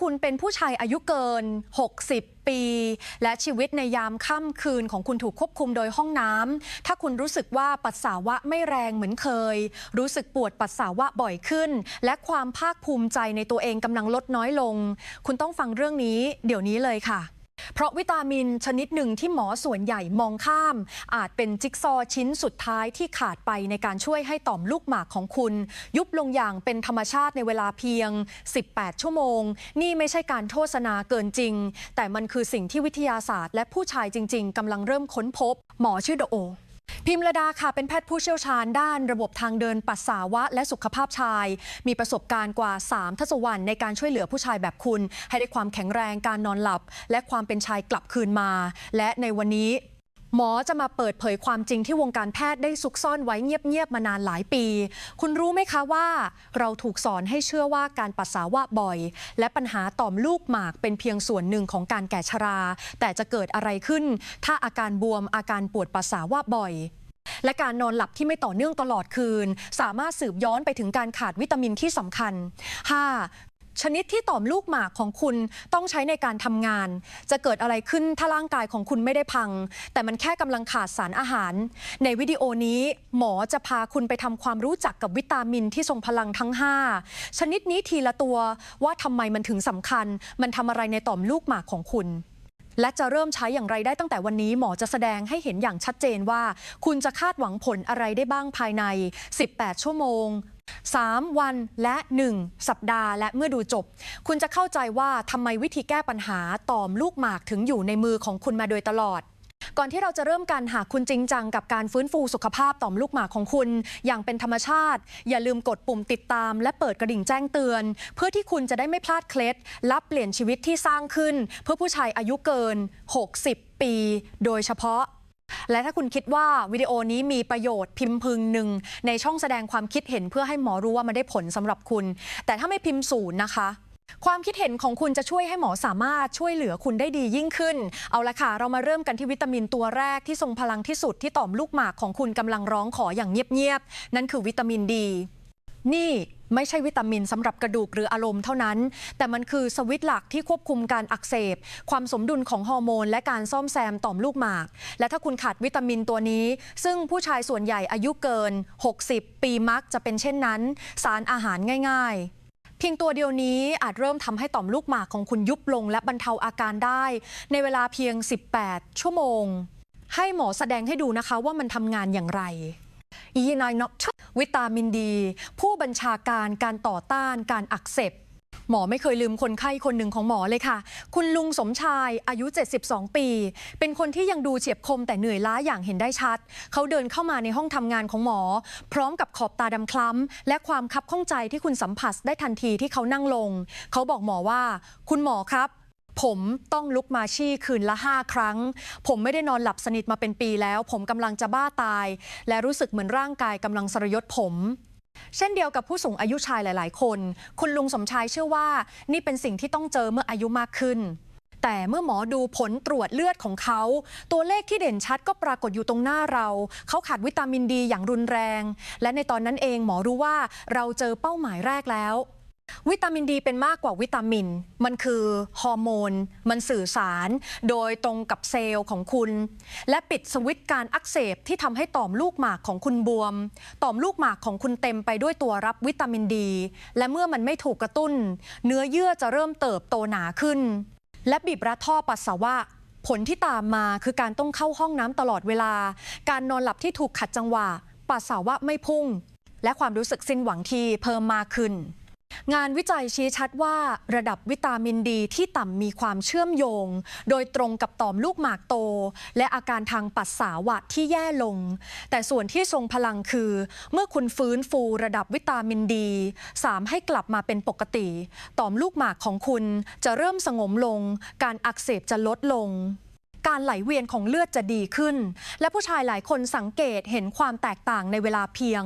คุณเป็นผู้ชายอายุเกิน 60 ปี และชีวิตในยามค่ำคืนของคุณถูกควบคุมโดยห้องน้ำถ้าคุณรู้สึกว่าปัสสาวะไม่แรงเหมือนเคย รู้สึกปวดปัสสาวะบ่อยขึ้น และความภาคภูมิใจในตัวเองกำลังลดน้อยลง คุณต้องฟังเรื่องนี้เดี๋ยวนี้เลยค่ะ เพราะวิตามินชนิดหนึ่งที่หมอส่วนใหญ่มองข้าม อาจเป็นจิ๊กซอว์ชิ้นสุดท้ายที่ขาดไปในการช่วยให้ต่อมลูกหมากของคุณ ยุบลงอย่างเป็นธรรมชาติในเวลาเพียง 18 ชั่วโมง นี่ไม่ใช่การโฆษณาเกินจริง แต่มันคือสิ่งที่วิทยาศาสตร์ และผู้ชายจริง ๆกำลังเริ่มค้นพบ หมอชื่อโดโอ พิมระดาค่ะเป็นแพทย์ผู้เชี่ยวชาญด้านระบบทางเดินปัสสาวะ และสุขภาพชาย มีประสบการณ์กว่า 3 ทศวรรษในการช่วยเหลือผู้ชายแบบคุณ ให้ได้ความแข็งแรงการนอนหลับ และความเป็นชายกลับคืนมา และในวันนี้ หมอจะมาเปิดเผยความจริงที่วงการแพทย์ได้ซุกซ่อนไว้เงียบๆมานานหลายปี คุณรู้ไหมคะว่า เราถูกสอนให้เชื่อว่าการปัสสาวะบ่อย และปัญหาต่อมลูกหมากเป็นเพียงส่วนหนึ่งของการแก่ชรา แต่จะเกิดอะไรขึ้น ถ้าอาการบวมอาการปวดปัสสาวะบ่อยและการนอนหลับที่ไม่ต่อเนื่องตลอดคืน สามารถสืบย้อนไปถึงการขาดวิตามินที่สำคัญ 5. ชนิดที่ต่อมลูกหมากของคุณต้องใช้ในการทำงาน จะเกิดอะไรขึ้นถ้าร่างกายของคุณไม่ได้พัง แต่มันแค่กำลังขาดสารอาหาร ในวิดีโอนี้หมอจะพาคุณไปทำความรู้จักกับวิตามินที่ทรงพลังทั้ง 5 ชนิดนี้ทีละตัวว่าทำไมมันถึงสำคัญ มันทำอะไรในต่อมลูกหมากของคุณและจะเริ่มใช้อย่างไรได้ตั้งแต่วันนี้หมอจะแสดงให้เห็นอย่างชัดเจนว่า คุณจะคาดหวังผลอะไรได้บ้างภายใน 18 ชั่วโมง 3 วันและ 1 สัปดาห์ และเมื่อดูจบ คุณจะเข้าใจว่าทำไมวิธีแก้ปัญหาต่อมลูกหมากถึงอยู่ในมือของคุณมาโดยตลอดก่อนที่เราจะเริ่มกันหากคุณจริงจังกับการฟื้นฟูสุขภาพต่อมลูกหมากของคุณ อย่างเป็นธรรมชาติ อย่าลืมกดปุ่มติดตาม และเปิดกระดิ่งแจ้งเตือน เพื่อที่คุณจะได้ไม่พลาดเคล็ดลับเปลี่ยนชีวิตที่สร้างขึ้น เพื่อผู้ชายอายุเกิน 60 ปี โดยเฉพาะ และถ้าคุณคิดว่าวิดีโอนี้มีประโยชน์พิมพ์พึงหนึ่งในช่องแสดงความคิดเห็นเพื่อให้หมอรู้ว่ามันได้ผลสำหรับคุณ แต่ถ้าไม่พิมพ์ศูนย์นะคะความคิดเห็นของคุณจะช่วยให้หมอสามารถช่วยเหลือคุณได้ดียิ่งขึ้น เอาละค่ะ เรามาเริ่มกันที่วิตามินตัวแรกที่ทรงพลังที่สุดที่ต่อมลูกหมากของคุณกำลังร้องขออย่างเงียบๆ นั่นคือวิตามินดี นี่ ไม่ใช่วิตามินสำหรับกระดูกหรืออารมณ์เท่านั้น แต่มันคือสวิตหลักที่ควบคุมการอักเสบ ความสมดุลของฮอร์โมน และการซ่อมแซมต่อมลูกหมาก และถ้าคุณขาดวิตามินตัวนี้ ซึ่งผู้ชายส่วนใหญ่อายุเกิน 60 ปีมักจะเป็นเช่นนั้น สารอาหารง่ายๆเพียงตัวเดียวนี้อาจเริ่มทำให้ต่อมลูกหมากของคุณยุบลงและบรรเทาอาการได้ ในเวลาเพียง 18 ชั่วโมง ให้หมอแสดงให้ดูนะคะว่ามันทำงานอย่างไร ยีนายนวิตามินดี ผู้บัญชาการการต่อต้านการอักเสบหมอไม่เคยลืมคนไข้คนหนึ่งของหมอเลยค่ะ คุณลุงสมชายอายุ 72 ปี เป็นคนที่ยังดูเฉียบคมแต่เหนื่อยล้าอย่างเห็นได้ชัด เขาเดินเข้ามาในห้องทำงานของหมอ พร้อมกับขอบตาดำคล้ำ และความคับข้องใจที่คุณสัมผัสได้ทันทีที่เขานั่งลง เขาบอกหมอว่า คุณหมอครับ ผมต้องลุกมาชี่คืนละ 5 ครั้ง ผมไม่ได้นอนหลับสนิทมาเป็นปีแล้ว ผมกำลังจะบ้าตาย และรู้สึกเหมือนร่างกายกำลังสรยศผม เช่นเดียวกับผู้สูงอายุชายหลาย ๆ คน คุณลุงสมชายเชื่อว่า นี่เป็นสิ่งที่ต้องเจอเมื่ออายุมากขึ้น แต่เมื่อหมอดูผลตรวจเลือดของเขา ตัวเลขที่เด่นชัดก็ปรากฏอยู่ตรงหน้าเรา เขาขาดวิตามินดีอย่างรุนแรง และในตอนนั้นเองหมอรู้ว่าเราเจอเป้าหมายแรกแล้ว วิตามินดีเป็นมากกว่าวิตามิน มันคือฮอร์โมน มันสื่อสาร โดยตรงกับเซลล์ของคุณ และปิดสวิตช์การอักเสบที่ทำให้ต่อมลูกหมากของคุณบวม ต่อมลูกหมากของคุณเต็มไปด้วยตัวรับวิตามินดี และเมื่อมันไม่ถูกกระตุ้น เนื้อเยื่อจะเริ่มเติบโตหนาขึ้น และบีบรัดท่อปัสสาวะผลที่ตามมาคือการต้องเข้าห้องน้ำตลอดเวลา การนอนหลับที่ถูกขัดจังหวะ ปัสสาวะไม่พุ่ง และความรู้สึกสิ้นหวังที่เพิ่มมากขึ้น งานวิจัยชี้ชัดว่าระดับวิตามินดีที่ต่ำมีความเชื่อมโยง โดยตรงกับต่อมลูกหมากโต และอาการทางปัสสาวะที่แย่ลง แต่ส่วนที่ทรงพลังคือ เมื่อคุณฟื้นฟูระดับวิตามินดีสามให้กลับมาเป็นปกติ ต่อมลูกหมากของคุณจะเริ่มสงบลง การอักเสบจะลดลงการไหลเวียนของเลือดจะดีขึ้น และผู้ชายหลายคนสังเกตเห็นความแตกต่างในเวลาเพียง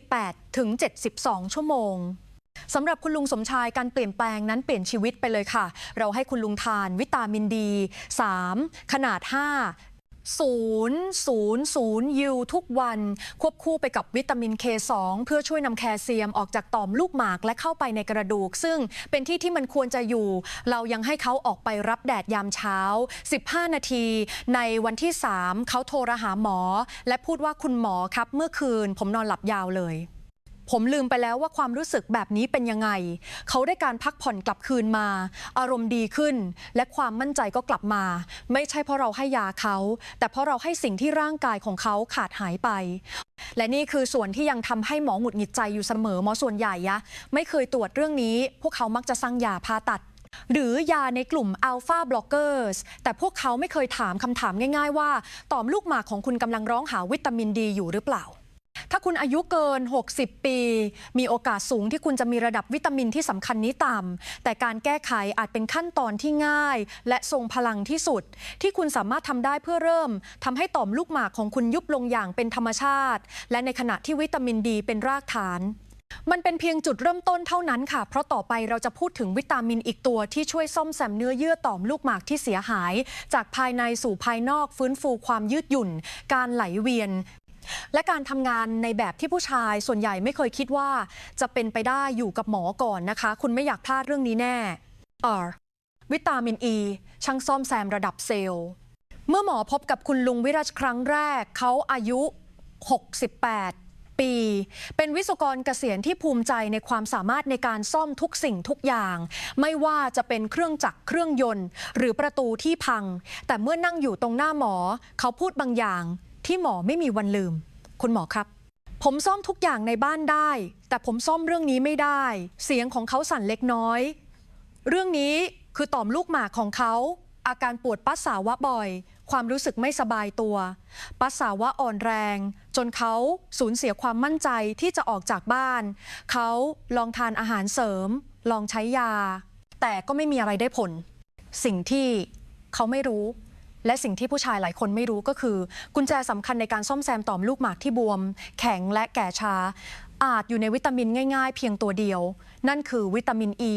18 ถึง 72 ชั่วโมง สำหรับคุณลุงสมชายการเปลี่ยนแปลงนั้นเปลี่ยนชีวิตไปเลยค่ะ เราให้คุณลุงทานวิตามินดี 3 ขนาด 5 000ยูทุกวัน ควบคู่ไปกับวิตามิน K2 เพื่อช่วยนำแคลเซียมออกจากต่อมลูกหมากและเข้าไปในกระดูก ซึ่งเป็นที่ที่มันควรจะอยู่ เรายังให้เขาออกไปรับแดดยามเช้า 15 นาที ในวันที่ 3 เขาโทรหาหมอ และพูดว่าคุณหมอครับเมื่อคืนผมนอนหลับยาวเลย ผมลืมไปแล้วว่าความรู้สึกแบบนี้เป็นยังไง เขาได้การพักผ่อนกลับคืนมา อารมณ์ดีขึ้น และความมั่นใจก็กลับมา ไม่ใช่เพราะเราให้ยาเขา แต่เพราะเราให้สิ่งที่ร่างกายของเขาขาดหายไป และนี่คือส่วนที่ยังทำให้หมอหงุดหงิดใจอยู่เสมอหมอส่วนใหญ่ยะไม่เคยตรวจเรื่องนี้ พวกเขามักจะสั่งยาผ่าตัดหรือยาในกลุ่มอัลฟาบล็อกเกอร์สแต่พวกเขาไม่เคยถามคำถามง่าย ๆ ว่า ต่อมลูกหมากของคุณกำลังร้องหาวิตามินดีอยู่หรือเปล่า ถ้าคุณอายุเกิน 60 ปี มีโอกาสสูงที่คุณจะมีระดับวิตามินที่สำคัญนี้ต่ำ แต่การแก้ไขอาจเป็นขั้นตอนที่ง่าย และทรงพลังที่สุด ที่คุณสามารถทำได้เพื่อเริ่มทำให้ต่อมลูกหมากของคุณยุบลงอย่างเป็นธรรมชาติ และในขณะที่วิตามินดีเป็นรากฐานมันเป็นเพียงจุดเริ่มต้นเท่านั้นค่ะ เพราะต่อไปเราจะพูดถึงวิตามินอีกตัวที่ช่วยซ่อมแซมเนื้อเยื่อต่อมลูกหมากที่เสียหาย จากภายในสู่ภายนอกฟื้นฟูความยืดหยุ่น การไหลเวียน และการทำงานในแบบที่ผู้ชายส่วนใหญ่ไม่เคยคิดว่าจะเป็นไปได้อยู่กับหมอก่อนนะคะ คุณไม่อยากพลาดเรื่องนี้แน่ R วิตามินอ e, ีช่างซ่อมแซมระดับเซลล์ เมื่อหมอพบกับคุณลุงวิรัชครั้งแรก เขาอายุ 68ปี เป็นวิศวกรเกษียณที่ภูมิใจในความสามารถในการซ่อมทุกสิ่งทุกอย่าง ไม่ว่าจะเป็นเครื่องจักรเครื่องยนต์ หรือประตูที่พัง แต่เมื่อนั่งอยู่ตรงหน้าหมอ เขาพูดบางอย่าง ที่หมอไม่มีวันลืม คุณหมอครับ ผมซ่อมทุกอย่างในบ้านได้ แต่ผมซ่อมเรื่องนี้ไม่ได้ เสียงของเขาสั่นเล็กน้อย เรื่องนี้คือต่อมลูกหมากของเขา อาการปวดปัสสาวะบ่อย ความรู้สึกไม่สบายตัว ปัสสาวะอ่อนแรง จนเขาสูญเสียความมั่นใจที่จะออกจากบ้าน เขาลองทานอาหารเสริม ลองใช้ยา แต่ก็ไม่มีอะไรได้ผล สิ่งที่เขาไม่รู้ และสิ่งที่ผู้ชายหลายคนไม่รู้ก็คือ กุญแจสำคัญในการซ่อมแซมต่อมลูกหมากที่บวม แข็งและแก่ชาอาจอยู่ในวิตามินง่าย ๆ เพียงตัวเดียว นั่นคือวิตามินอ e. ี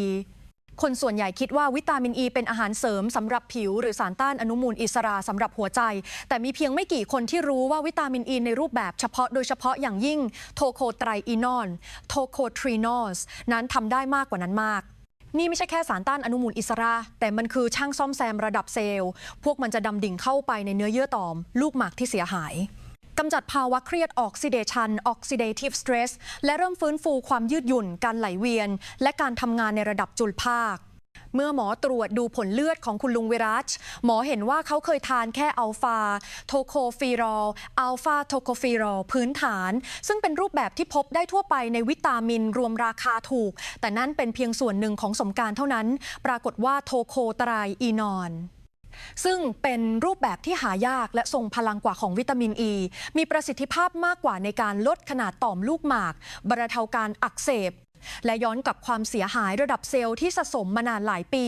คนส่วนใหญ่คิดว่าวิตามินอ e ีเป็นอาหารเสริมสำหรับผิว หรือสารต้านอนุมูลอิสระสำหรับหัวใจ แต่มีเพียงไม่กี่คนที่รู้ว่าวิตามินอ e ีในรูปแบบเฉพาะโดยเฉพาะอย่างยิ่งโทโคไตรอีนอนโทโคทรีนอสนั้นทำได้มากกว่านั้นมาก นี่ไม่ใช่แค่สารต้านอนุมูลอิสระ แต่มันคือช่างซ่อมแซมระดับเซลล์ พวกมันจะดำดิ่งเข้าไปในเนื้อเยื่อต่อม ลูกหมากที่เสียหายกำจัดภาวะเครียดออกซิเดชันออกซิเดทีฟสเตรสและเริ่มฟื้นฟูความยืดหยุ่น การไหลเวียน และการทำงานในระดับจุลภาค เมื่อหมอตรวจดูผลเลือดของคุณลุงวิรัชหมอเห็นว่าเขาเคยทานแค่อัลฟาโทโคฟีรอลอัลฟาโทโคฟีรอลพื้นฐาน ซึ่งเป็นรูปแบบที่พบได้ทั่วไปในวิตามินรวมราคาถูก แต่นั่นเป็นเพียงส่วนหนึ่งของสมการเท่านั้น ปรากฏว่าโทโคตรายอีนอนซึ่งเป็นรูปแบบที่หายากและทรงพลังกว่าของวิตามินอ e, ีมีประสิทธิภาพมากกว่าในการลดขนาดต่อมลูกหมาก บรรเทาการอักเสบ และย้อนกับความเสียหายระดับเซลล์ที่สะสมมานานหลายปี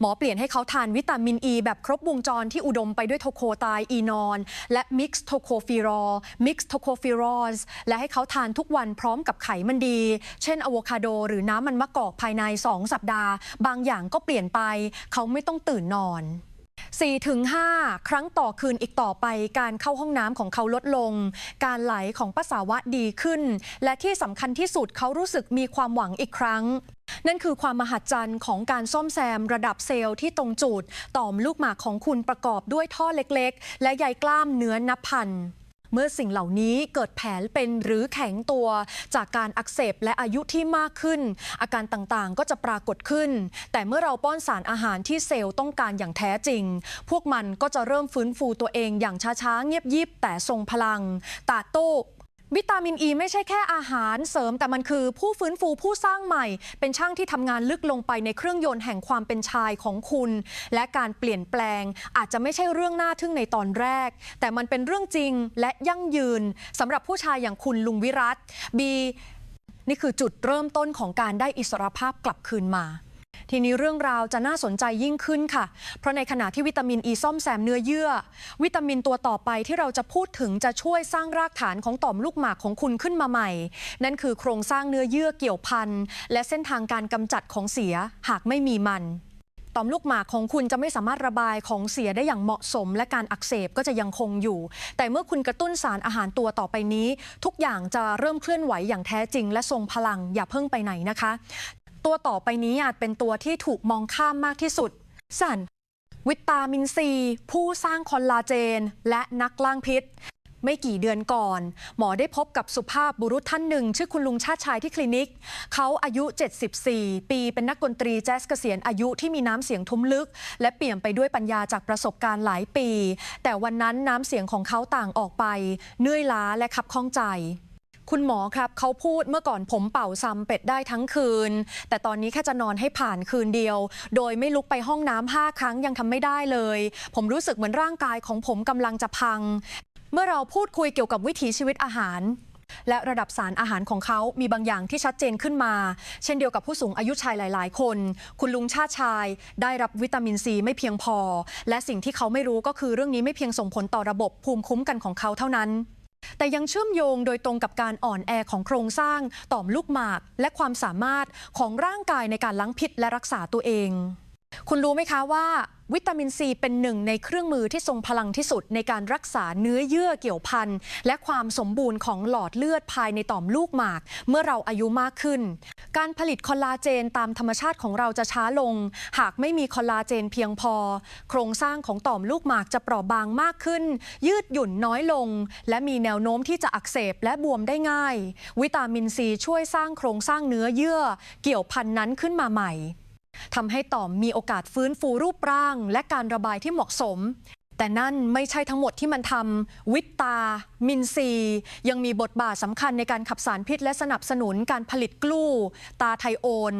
หมอเปลี่ยนให้เขาทานวิตามินอ e ีแบบครบวงจรที่อุดมไปด้วยโทโคไตรอีนอน และมิกซ์โทโคฟีรอลมิกซ์โทโคฟีรอสและให้เขาทานทุกวันพร้อมกับไขมันดี เช่นอะโวคาโดหรือน้ำมันมะกอกภายใน 2 สัปดาห์ บางอย่างก็เปลี่ยนไป เขาไม่ต้องตื่นนอน 4-5ครั้งต่อคืนอีกต่อไป การเข้าห้องน้ำของเขาลดลง การไหลของปัสสาวะดีขึ้น และที่สำคัญที่สุดเขารู้สึกมีความหวังอีกครั้ง นั่นคือความมหัศจรรย์ของการซ่อมแซมระดับเซลล์ที่ตรงจุด ต่อมลูกหมากของคุณประกอบด้วยท่อเล็ก ๆ และใยกล้ามเนื้อนับพัน เมื่อสิ่งเหล่านี้เกิดแผลเป็นหรือแข็งตัว จากการอักเสบและอายุที่มากขึ้น อาการต่างๆก็จะปรากฏขึ้น แต่เมื่อเราป้อนสารอาหารที่เซลล์ต้องการอย่างแท้จริง พวกมันก็จะเริ่มฟื้นฟูตัวเองอย่างช้าๆ เงียบยิบแต่ทรงพลัง ตาโต้ วิตามินอ e ีไม่ใช่แค่อาหารเสริม แต่มันคือผู้ฟื้นฟูผู้สร้างใหม่ เป็นช่างที่ทำงานลึกลงไปในเครื่องยนต์แห่งความเป็นชายของคุณ และการเปลี่ยนแปลง อาจจะไม่ใช่เรื่องน่าทึ่งในตอนแรก แต่มันเป็นเรื่องจริงและยั่งยืนสำหรับผู้ชายอย่างคุณลุงวิรัตบีนี่คือจุดเริ่มต้นของการได้อิสรภาพกลับคืนมา ทีนี้เรื่องราวจะน่าสนใจยิ่งขึ้นค่ะ เพราะในขณะที่วิตามินอ e ีซ่อมแซมเนื้อเยื่อ วิตามินตัวต่อไปที่เราจะพูดถึงจะช่วยสร้างรากฐานของต่อมลูกหมากของคุณขึ้นมาใหม่ นั่นคือโครงสร้างเนื้อเยื่อเกี่ยวพันและเส้นทางการกำจัดของเสียหากไม่มีมันต่อมลูกหมากของคุณจะไม่สามารถระบายของเสียได้อย่างเหมาะสม และการอักเสบก็จะยังคงอยู่ แต่เมื่อคุณกระตุ้นสารอาหารตัวต่อไปนี้ ทุกอย่างจะเริ่มเคลื่อนไหวอย่างแท้จริง และทรงพลังอย่าเพิ่งไปไหนนะคะ ตัวต่อไปนี้อาจเป็นตัวที่ถูกมองข้ามมากที่สุดสันวิตามินซี ผู้สร้างคอลลาเจน และนักล้างพิษ ไม่กี่เดือนก่อน หมอได้พบกับสุภาพบุรุษท่านหนึ่ง ชื่อคุณลุงชาติชายที่คลินิก เขาอายุ 74 ปีเป็นนักดนตรีแจ๊สเกษียณอายุที่มีน้ำเสียงทุ้มลึก และเปี่ยมไปด้วยปัญญาจากประสบการณ์หลายปี แต่วันนั้นน้ำเสียงของเขาต่างออกไปเนื่อยล้าและขับข้องใจ คุณหมอครับเขาพูดเมื่อก่อนผมเป่าซ้ำเป็ดได้ทั้งคืน แต่ตอนนี้แค่จะนอนให้ผ่านคืนเดียว โดยไม่ลุกไปห้องน้ำห้าครั้งยังทำไม่ได้เลย ผมรู้สึกเหมือนร่างกายของผมกำลังจะพัง เมื่อเราพูดคุยเกี่ยวกับวิถีชีวิตอาหารและระดับสารอาหารของเขามีบางอย่างที่ชัดเจนขึ้นมา เช่นเดียวกับผู้สูงอายุชายหลาย ๆ คน คุณลุงชาติชาย ได้รับวิตามินซีไม่เพียงพอ และสิ่งที่เขาไม่รู้ก็คือเรื่องนี้ไม่เพียงส่งผลต่อระบบภูมิคุ้มกันของเขาเท่านั้น แต่ยังเชื่อมโยงโดยตรงกับการอ่อนแอของโครงสร้างต่อมลูกหมาก และความสามารถของร่างกายในการล้างพิษและรักษาตัวเอง คุณรู้ไหมคะว่าวิตามินซีเป็นหนึ่งในเครื่องมือที่ทรงพลังที่สุดในการรักษาเนื้อเยื่อเกี่ยวพันและความสมบูรณ์ของหลอดเลือดภายในต่อมลูกหมาก เมื่อเราอายุมากขึ้น การผลิตคอลลาเจนตามธรรมชาติของเราจะช้าลง หากไม่มีคอลลาเจนเพียงพอ โครงสร้างของต่อมลูกหมากจะเปราะบางมากขึ้น ยืดหยุ่นน้อยลง และมีแนวโน้มที่จะอักเสบและบวมได้ง่าย วิตามินซีช่วยสร้างโครงสร้างเนื้อเยื่อ เกี่ยวพันนั้นขึ้นมาใหม่ ทำให้ต่อมมีโอกาสฟื้นฟูรูปร่าง และการระบายที่เหมาะสม แต่นั่นไม่ใช่ทั้งหมดที่มันทำวิตตา มินซี ยังมีบทบาทสำคัญในการขับสารพิษ และสนับสนุนการผลิตกลู ตาไทโอน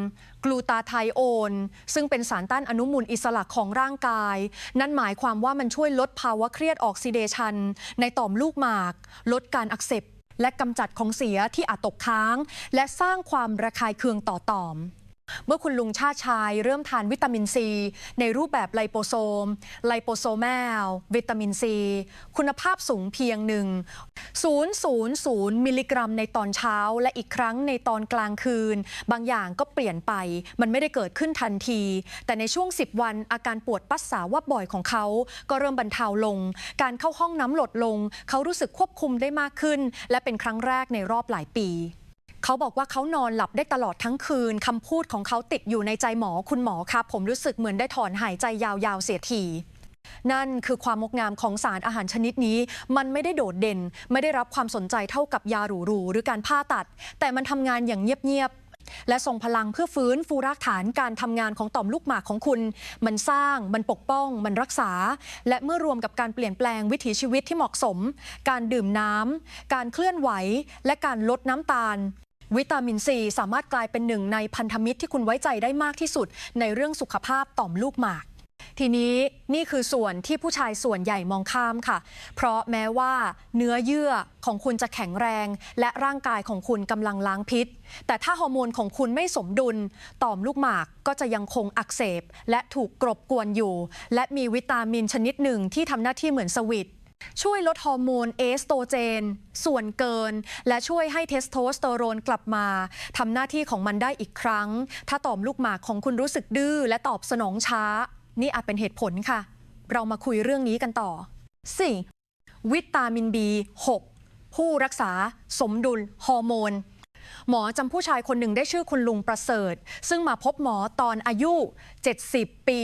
กลูตาไทโอน ซึ่งเป็นสารต้านอนุมูลอิสระของร่างกาย นั่นหมายความว่ามันช่วยลดภาวะเครียดออกซิเดชัน ในต่อมลูกหมาก ลดการอักเสบและกำจัดของเสียที่อาจตกค้าง และสร้างความระคายเคืองต่อต่อม เมื่อคุณลุงชาติชายเริ่มทานวิตามินซี ในรูปแบบไลโปโซม ไลโปโซแมลวิตามินซี คุณภาพสูงเพียงหนึ่ง000 มิลลิกรัมในตอนเช้า และอีกครั้งในตอนกลางคืน บางอย่างก็เปลี่ยนไป มันไม่ได้เกิดขึ้นทันที แต่ในช่วง 10 วันอาการปวดปัสสาวะบ่อยของเขา ก็เริ่มบรรเทาลง การเข้าห้องน้ำลดลง เขารู้สึกควบคุมได้มากขึ้น และเป็นครั้งแรกในรอบหลายปี เขาบอกว่าเขานอนหลับได้ตลอดทั้งคืนคำพูดของเขาติดอยู่ในใจหมอคุณหมอครับผมรู้สึกเหมือนได้ถอนหายใจยาวๆเสียทีนั่นคือความงดงามของสารอาหารชนิดนี้ มันไม่ได้โดดเด่น ไม่ได้รับความสนใจเท่ากับยาหรูๆหรือการผ่าตัด แต่มันทำงานอย่างเงียบๆและส่งพลังเพื่อฟื้นฟูรากฐานการทำงานของต่อมลูกหมากของคุณ มันสร้าง มันปกป้อง มันรักษา และเมื่อรวมกับการเปลี่ยนแปลงวิถีชีวิตที่เหมาะสม การดื่มน้ำการเคลื่อนไหว และการลดน้ำตาล วิตามินซีสามารถกลายเป็นหนึ่งในพันธมิตรที่คุณไว้ใจได้มากที่สุด ในเรื่องสุขภาพต่อมลูกหมาก ทีนี้นี่คือส่วนที่ผู้ชายส่วนใหญ่มองข้ามค่ะ เพราะแม้ว่าเนื้อเยื่อของคุณจะแข็งแรง และร่างกายของคุณกำลังล้างพิษ แต่ถ้าฮอร์โมนของคุณไม่สมดุล ต่อมลูกหมากก็จะยังคงอักเสบ และถูกกรบกวนอยู่ และมีวิตามินชนิดหนึ่งที่ทำหน้าที่เหมือนสวิต ช่วยลดฮอร์โมนเอสโตรเจน ส่วนเกิน และช่วยให้เทสโทสเตอโรนกลับมาทำหน้าที่ของมันได้อีกครั้ง ถ้าต่อมลูกหมากของคุณรู้สึกดื้อและตอบสนองช้า นี่อาจเป็นเหตุผลค่ะ เรามาคุยเรื่องนี้กันต่อ 4. วิตามิน B6 ผู้รักษาสมดุลฮอร์โมน หมอจำผู้ชายคนหนึ่งได้ชื่อคุณลุงประเสริฐ ซึ่งมาพบหมอตอนอายุ 70 ปี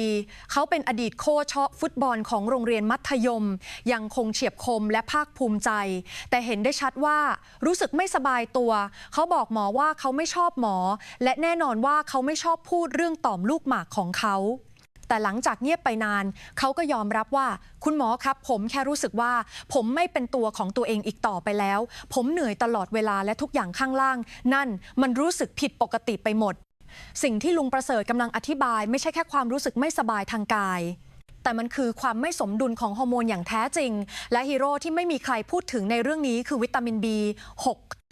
เขาเป็นอดีตโค้ชฟุตบอลของโรงเรียนมัธยม ยังคงเฉียบคมและภาคภูมิใจ แต่เห็นได้ชัดว่ารู้สึกไม่สบายตัว เขาบอกหมอว่าเขาไม่ชอบหมอ และแน่นอนว่าเขาไม่ชอบพูดเรื่องต่อมลูกหมากของเขา แต่หลังจากเงียบไปนาน เขาก็ยอมรับว่า คุณหมอครับ ผมแค่รู้สึกว่า ผมไม่เป็นตัวของตัวเองอีกต่อไปแล้ว ผมเหนื่อยตลอดเวลาและทุกอย่างข้างล่าง นั่นมันรู้สึกผิดปกติไปหมด สิ่งที่ลุงประเสริฐกำลังอธิบาย ไม่ใช่แค่ความรู้สึกไม่สบายทางกายแต่มันคือความไม่สมดุลของฮอร์โมนอย่างแท้จริง และฮีโร่ที่ไม่มีใครพูดถึงในเรื่องนี้คือวิตามิน B6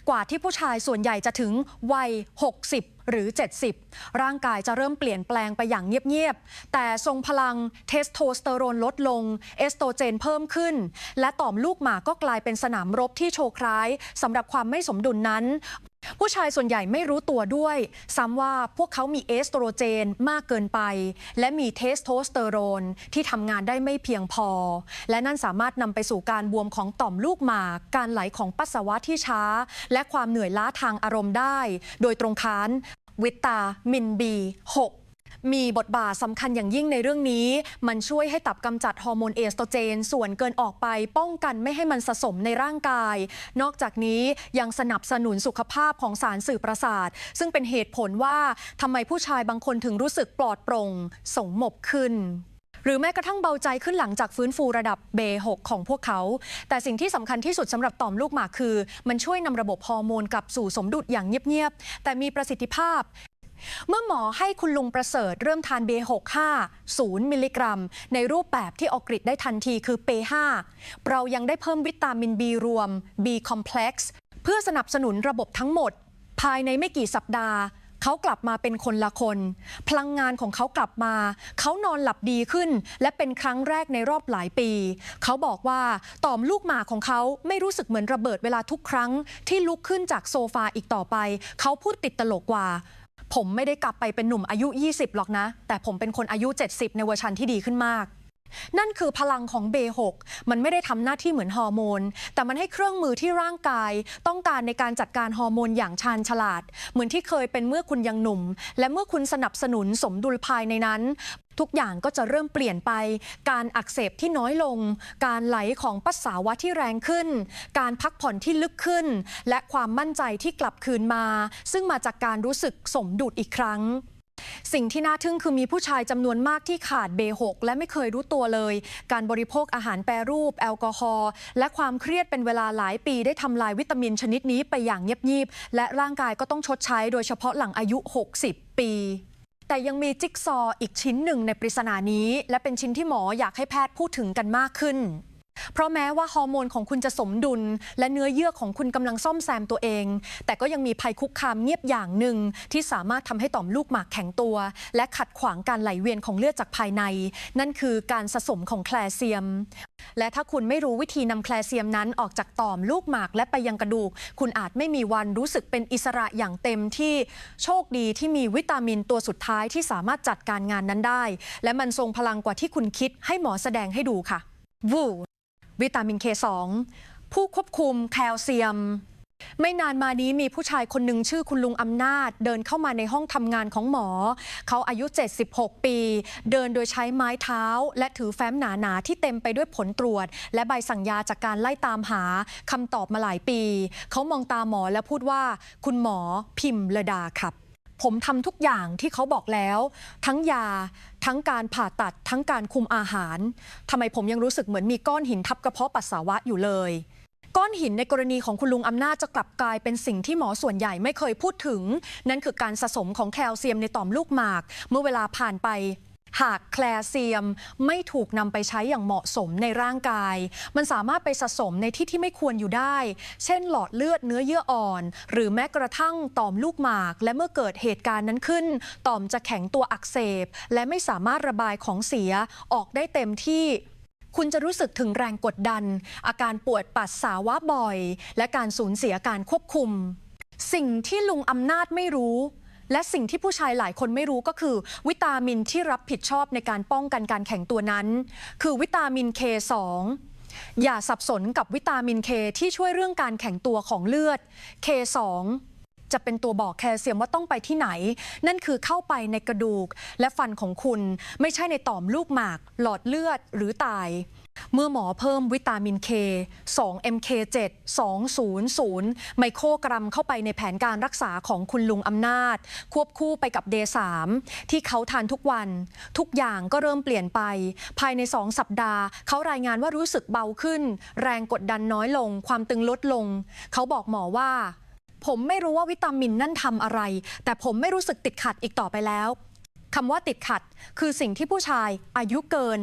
กว่าที่ผู้ชายส่วนใหญ่จะถึงวัย 60หรือ 70 ร่างกายจะเริ่มเปลี่ยนแปลงไปอย่างเงียบ ๆ แต่ทรงพลังเทสโทสเตอโรนลดลง เอสโตรเจนเพิ่มขึ้น และต่อมลูกหมากก็กลายเป็นสนามรบที่โชว์คล้ายสำหรับความไม่สมดุลนั้น ผู้ชายส่วนใหญ่ไม่รู้ตัวด้วย ซ้ำว่าพวกเขามีเอสโตรเจนมากเกินไป และมีเทสโทสเตอโรนที่ทำงานได้ไม่เพียงพอ และนั่นสามารถนำไปสู่การบวมของต่อมลูกหมาก การไหลของปัสสาวะที่ช้า และความเหนื่อยล้าทางอารมณ์ได้ โดยตรงค้านวิตามินบี6 มีบทบาทสำคัญอย่างยิ่งในเรื่องนี้ มันช่วยให้ตับกำจัดฮอร์โมนเอสโตรเจน ส่วนเกินออกไปป้องกันไม่ให้มันสะสมในร่างกาย นอกจากนี้ยังสนับสนุนสุขภาพของสารสื่อประสาท ซึ่งเป็นเหตุผลว่าทำไมผู้ชายบางคนถึงรู้สึกปลอดโปร่งสงบขึ้นหรือแม้กระทั่งเบาใจขึ้นหลังจากฟื้นฟูระดับเบ6ของพวกเขา แต่สิ่งที่สำคัญที่สุดสำหรับต่อมลูกหมากคือ มันช่วยนำระบบฮอร์โมนกลับสู่สมดุลอย่างเงียบๆ แต่มีประสิทธิภาพ เมื่อหมอให้คุณลุงประเสริฐเริ่มทานเบ6 5 0 มิลลิกรัม ในรูปแบบที่ออกฤทธิ์ได้ทันทีคือเป5เรายังได้เพิ่มวิตามิน B รวม B complex เพื่อสนับสนุนระบบทั้งหมด ภายในไม่กี่สัปดาห์ เขากลับมาเป็นคนละคน พลังงานของเขากลับมา เขานอนหลับดีขึ้น และเป็นครั้งแรกในรอบหลายปี เขาบอกว่าต่อมลูกหมากของเขาไม่รู้สึกเหมือนระเบิดเวลาทุกครั้ง ที่ลุกขึ้นจากโซฟาอีกต่อไป เขาพูดติดตลกว่า ผมไม่ได้กลับไปเป็นหนุ่มอายุ 20 หรอกนะ แต่ผมเป็นคนอายุ 70 ในเวอร์ชันที่ดีขึ้นมาก นั่นคือพลังของเบ6มันไม่ได้ทำหน้าที่เหมือนฮอร์โมน แต่มันให้เครื่องมือที่ร่างกาย ต้องการในการจัดการฮอร์โมนอย่างชาญฉลาด เหมือนที่เคยเป็นเมื่อคุณยังหนุ่ม และเมื่อคุณสนับสนุนสมดุลภายในนั้น ทุกอย่างก็จะเริ่มเปลี่ยนไป การอักเสบที่น้อยลง การไหลของปัสสาวะที่แรงขึ้น การพักผ่อนที่ลึกขึ้น และความมั่นใจที่กลับคืนมา ซึ่งมาจากการรู้สึกสมดุลอีกครั้งสิ่งที่น่าทึ่งคือมีผู้ชายจำนวนมากที่ขาดเบ6และไม่เคยรู้ตัวเลย การบริโภคอาหารแปรรูป แอลกอฮอล์และความเครียดเป็นเวลาหลายปีได้ทำลายวิตามินชนิดนี้ไปอย่างเงียบๆและร่างกายก็ต้องชดใช้โดยเฉพาะหลังอายุ 60 ปี แต่ยังมีจิ๊กซออีกชิ้นหนึ่งในปริศนานี้ และเป็นชิ้นที่หมออยากให้แพทย์พูดถึงกันมากขึ้น เพราะแม้ว่าฮอร์โมนของคุณจะสมดุล และเนื้อเยื่อของคุณกำลังซ่อมแซมตัวเอง แต่ก็ยังมีภัยคุกคามเงียบอย่างหนึ่ง ที่สามารถทำให้ต่อมลูกหมากแข็งตัว และขัดขวางการไหลเวียนของเลือดจากภายใน นั่นคือการสะสมของแคลเซียม และถ้าคุณไม่รู้วิธีนำแคลเซียมนั้นออกจากต่อมลูกหมากและไปยังกระดูก คุณอาจไม่มีวันรู้สึกเป็นอิสระอย่างเต็มที่โชคดีที่มีวิตามินตัวสุดท้ายที่สามารถจัดการงานนั้นได้ และมันทรงพลังกว่าที่คุณคิดให้หมอแสดงให้ดูค่ะวู วิตามิน K2 ผู้ควบคุมแคลเซียม ไม่นานมานี้มีผู้ชายคนหนึ่งชื่อคุณลุงอำนาจ เดินเข้ามาในห้องทำงานของหมอ เขาอายุ 76 ปี เดินโดยใช้ไม้เท้า และถือแฟ้มหนาๆที่เต็มไปด้วยผลตรวจ และใบสั่งยาจากการไล่ตามหาคำตอบมาหลายปี เขามองตาหมอและพูดว่า คุณหมอพิมพ์ระดาครับ ผมทำทุกอย่างที่เขาบอกแล้ว ทั้งยา ทั้งการผ่าตัด ทั้งการคุมอาหารทำไมผมยังรู้สึกเหมือนมีก้อนหินทับกระเพาะปัสสาวะอยู่เลย ก้อนหินในกรณีของคุณลุงอำนาจจะกลับกลายเป็นสิ่งที่หมอส่วนใหญ่ไม่เคยพูดถึง นั่นคือการสะสมของแคลเซียมในต่อมลูกหมาก เมื่อเวลาผ่านไป หากแคลเซียมไม่ถูกนำไปใช้อย่างเหมาะสมในร่างกาย มันสามารถไปสะสมในที่ที่ไม่ควรอยู่ได้ เช่นหลอดเลือดเนื้อเยื่ออ่อน หรือแม้กระทั่งต่อมลูกหมาก และเมื่อเกิดเหตุการณ์นั้นขึ้น ต่อมจะแข็งตัวอักเสบ และไม่สามารถระบายของเสียออกได้เต็มที่คุณจะรู้สึกถึงแรงกดดัน อาการปวดปัสสาวะบ่อย และการสูญเสียการควบคุม สิ่งที่ลุงอำนาจไม่รู้ และสิ่งที่ผู้ชายหลายคนไม่รู้ก็คือ วิตามินที่รับผิดชอบในการป้องกันการแข็งตัวนั้น คือวิตามิน K2 อย่าสับสนกับวิตามิน K ที่ช่วยเรื่องการแข็งตัวของเลือด K2 จะเป็นตัวบอกแคลเซียมว่าต้องไปที่ไหน นั่นคือเข้าไปในกระดูกและฟันของคุณ ไม่ใช่ในต่อมลูกหมาก หลอดเลือดหรือตาย เมื่อหมอเพิ่มวิตามิน K 2 MK7 200 ไมโครกรัมเข้าไปในแผนการรักษาของคุณลุงอำนาจ ควบคู่ไปกับเด3ที่เขาทานทุกวัน ทุกอย่างก็เริ่มเปลี่ยนไป ภายใน 2 สัปดาห์ เขารายงานว่ารู้สึกเบาขึ้น แรงกดดันน้อยลง ความตึงลดลง เขาบอกหมอว่า ผมไม่รู้ว่าวิตามินนั่นทำอะไร แต่ผมไม่รู้สึกติดขัดอีกต่อไปแล้วคำว่าติดขัด คือสิ่งที่ผู้ชายอายุเกิน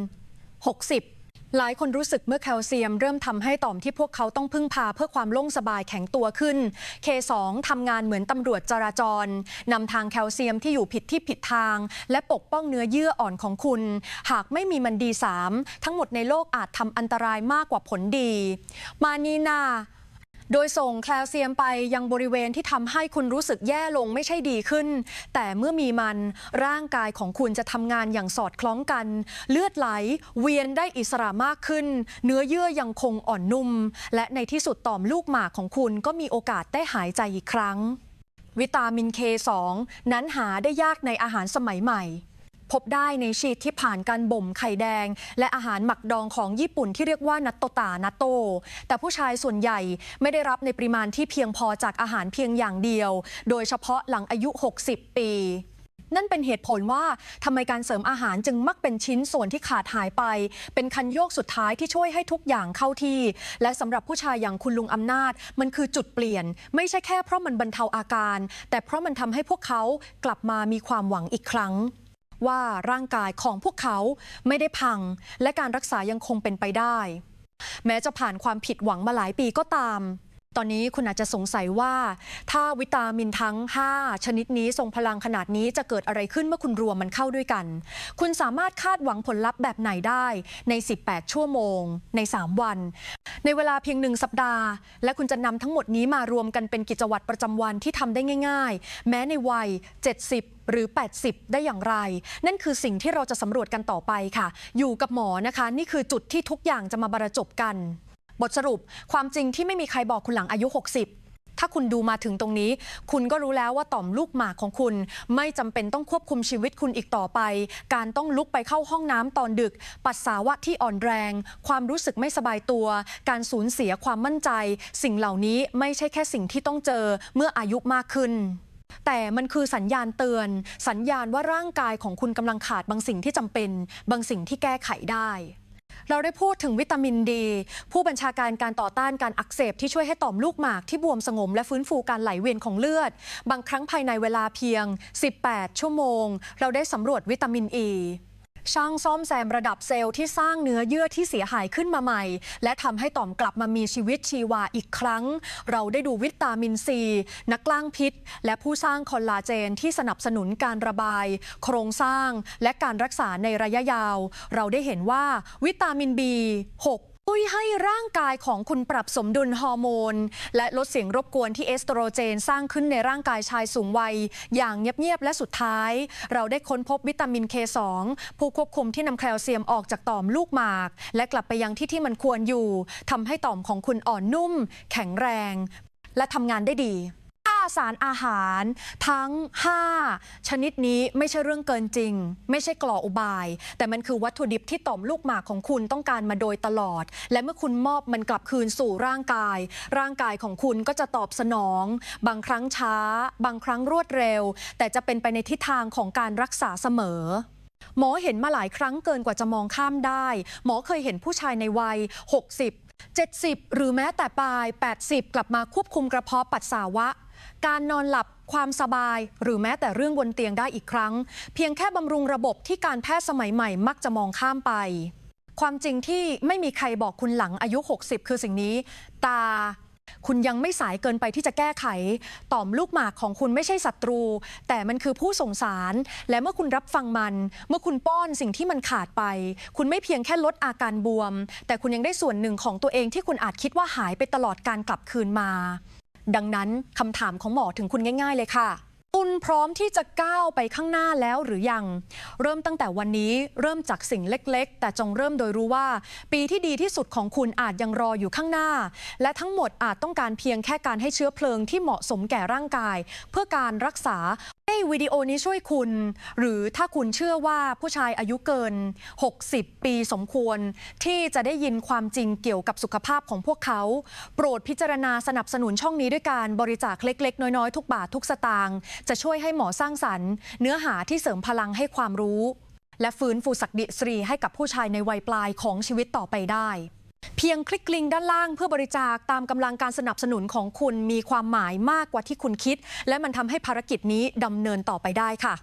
60 หลายคนรู้สึกเมื่อแคลเซียมเริ่มทำให้ต่อมที่พวกเขาต้องพึ่งพาเพื่อความโล่งสบายแข็งตัวขึ้น K2 ทำงานเหมือนตำรวจจราจรนำทางแคลเซียมที่อยู่ผิดที่ผิดทาง และปกป้องเนื้อเยื่ออ่อนของคุณ หากไม่มีมันดีสามทั้งหมดในโลกอาจทำอันตรายมากกว่าผลดี มานีนา โดยส่งแคลเซียมไปยังบริเวณที่ทำให้คุณรู้สึกแย่ลงไม่ใช่ดีขึ้น แต่เมื่อมีมันร่างกายของคุณจะทำงานอย่างสอดคล้องกัน เลือดไหล เวียนได้อิสระมากขึ้น เนื้อเยื่อยังคงอ่อนนุ่ม และในที่สุดต่อมลูกหมากของคุณก็มีโอกาสได้หายใจอีกครั้ง วิตามิน K2 นั้นหาได้ยากในอาหารสมัยใหม่ พบได้ในชีสที่ผ่านการบ่มไข่แดง และอาหารหมักดองของญี่ปุ่นที่เรียกว่านัตโตตานัตโต แต่ผู้ชายส่วนใหญ่ไม่ได้รับในปริมาณที่เพียงพอจากอาหารเพียงอย่างเดียว โดยเฉพาะหลังอายุ 60 ปีนั่นเป็นเหตุผลว่าทำไมการเสริมอาหารจึงมักเป็นชิ้นส่วนที่ขาดหายไป เป็นคันโยกสุดท้ายที่ช่วยให้ทุกอย่างเข้าที่ และสำหรับผู้ชายอย่างคุณลุงอำนาจ มันคือจุดเปลี่ยน ไม่ใช่แค่เพราะมันบรรเทาอาการ แต่เพราะมันทำให้พวกเขากลับมามีความหวังอีกครั้ง ว่าร่างกายของพวกเขาไม่ได้พัง และการรักษายังคงเป็นไปได้ แม้จะผ่านความผิดหวังมาหลายปีก็ตาม ตอนนี้คุณอาจจะสงสัยว่า ถ้าวิตามินทั้ง 5 ชนิดนี้ทรงพลังขนาดนี้จะเกิดอะไรขึ้นเมื่อคุณรวมมันเข้าด้วยกัน คุณสามารถคาดหวังผลลัพธ์แบบไหนได้ใน 18 ชั่วโมง ใน 3 วัน ในเวลาเพียงหนึ่งสัปดาห์ และคุณจะนำทั้งหมดนี้มารวมกันเป็นกิจวัตรประจำวันที่ทำได้ง่าย ๆ แม้ในวัย 70หรือ 80 ได้อย่างไร นั่นคือสิ่งที่เราจะสำรวจกันต่อไปค่ะ อยู่กับหมอนะคะ นี่คือจุดที่ทุกอย่างจะมาบรรจบกัน บทสรุปความจริงที่ไม่มีใครบอกคุณหลังอายุ 60ถ้าคุณดูมาถึงตรงนี้ คุณก็รู้แล้วว่าต่อมลูกหมากของคุณ ไม่จำเป็นต้องควบคุมชีวิตคุณอีกต่อไป การต้องลุกไปเข้าห้องน้ำตอนดึก ปัสสาวะที่อ่อนแรง ความรู้สึกไม่สบายตัว การสูญเสียความมั่นใจ สิ่งเหล่านี้ไม่ใช่แค่สิ่งที่ต้องเจอเมื่ออายุมากขึ้นแต่มันคือสัญญาณเตือน สัญญาณว่าร่างกายของคุณกำลังขาดบางสิ่งที่จำเป็น บางสิ่งที่แก้ไขได้ เราได้พูดถึงวิตามินดี ผู้บัญชาการการต่อต้านการอักเสบที่ช่วยให้ต่อมลูกหมากที่บวมสงบและฟื้นฟูการไหลเวียนของเลือด บางครั้งภายในเวลาเพียง 18 ชั่วโมง เราได้สำรวจวิตามินอ e. ี ช่างซ่อมแซมระดับเซลล์ที่สร้างเนื้อเยื่อที่เสียหายขึ้นมาใหม่ และทำให้ต่อมกลับมามีชีวิตชีวาอีกครั้ง เราได้ดูวิตามินซี นักล่างพิษ และผู้สร้างคอลลาเจนที่สนับสนุนการระบาย โครงสร้างและการรักษาในระยะยาว เราได้เห็นว่าวิตามิน B6 ช่วยให้ร่างกายของคุณปรับสมดุลฮอร์โมน และลดเสียงรบกวนที่เอสโตรเจนสร้างขึ้นในร่างกายชายสูงวัย อย่างเงียบๆและสุดท้าย เราได้ค้นพบวิตามิน K2 ผู้ควบคุมที่นำแคลเซียมออกจากต่อมลูกหมาก และกลับไปยังที่ที่มันควรอยู่ทำให้ต่อมของคุณอ่อนนุ่ม แข็งแรง และทำงานได้ดีาสารอาหารทั้ง 5 ชนิดนี้ไม่ใช่เรื่องเกินจริง ไม่ใช่กล่ออุบาย แต่มันคือวัตถุดิบที่ต่อมลูกหมากของคุณต้องการมาโดยตลอด และเมื่อคุณมอบมันกลับคืนสู่ร่างกาย ร่างกายของคุณก็จะตอบสนอง บางครั้งช้า บางครั้งรวดเร็ว แต่จะเป็นไปในทิศทางของการรักษาเสมอหมอเห็นมาหลายครั้งเกินกว่าจะมองข้ามได้ หมอเคยเห็นผู้ชายในวัย 60 70 หรือแม้แต่ปลาย 80 กลับมาควบคุมกระเพาะปัสสาวะ การนอนหลับความสบาย หรือแม้แต่เรื่องบนเตียงได้อีกครั้ง เพียงแค่บำรุงระบบที่การแพทย์สมัยใหม่มักจะมองข้ามไป ความจริงที่ไม่มีใครบอกคุณหลังอายุ 60 คือสิ่งนี้ ตาคุณยังไม่สายเกินไปที่จะแก้ไข ต่อมลูกหมากของคุณไม่ใช่ศัตรู แต่มันคือผู้ส่งสาร และเมื่อคุณรับฟังมัน เมื่อคุณป้อนสิ่งที่มันขาดไป คุณไม่เพียงแค่ลดอาการบวม แต่คุณยังได้ส่วนหนึ่งของตัวเองที่คุณอาจคิดว่าหายไปตลอดการกลับคืนมา ดังนั้นคำถามของหมอถึงคุณง่าย ๆ เลยค่ะ คุณพร้อมที่จะก้าวไปข้างหน้าแล้วหรือยัง เริ่มตั้งแต่วันนี้เริ่มจากสิ่งเล็ก ๆ แต่จงเริ่มโดยรู้ว่า ปีที่ดีที่สุดของคุณอาจยังรออยู่ข้างหน้า และทั้งหมดอาจต้องการเพียงแค่การให้เชื้อเพลิงที่เหมาะสมแก่ร่างกาย เพื่อการรักษาให้วิดีโอนี้ช่วยคุณ หรือถ้าคุณเชื่อว่าผู้ชายอายุเกิน 60 ปีสมควร ที่จะได้ยินความจริงเกี่ยวกับสุขภาพของพวกเขา โปรดพิจารณาสนับสนุนช่องนี้ด้วยการบริจาคเล็ก ๆ น้อย ๆ ทุกบาททุกสตางค์จะช่วยให้หมอสร้างสรรค์ เนื้อหาที่เสริมพลังให้ความรู้ และฟื้นฟูศักดิศรีให้กับผู้ชายในวัยปลายของชีวิตต่อไปได้ เพียงคลิกลิงด้านล่างเพื่อบริจาคตามกำลังการสนับสนุนของคุณมีความหมายมากกว่าที่คุณคิด และมันทำให้ภารกิจนี้ดำเนินต่อไปได้ค่ะ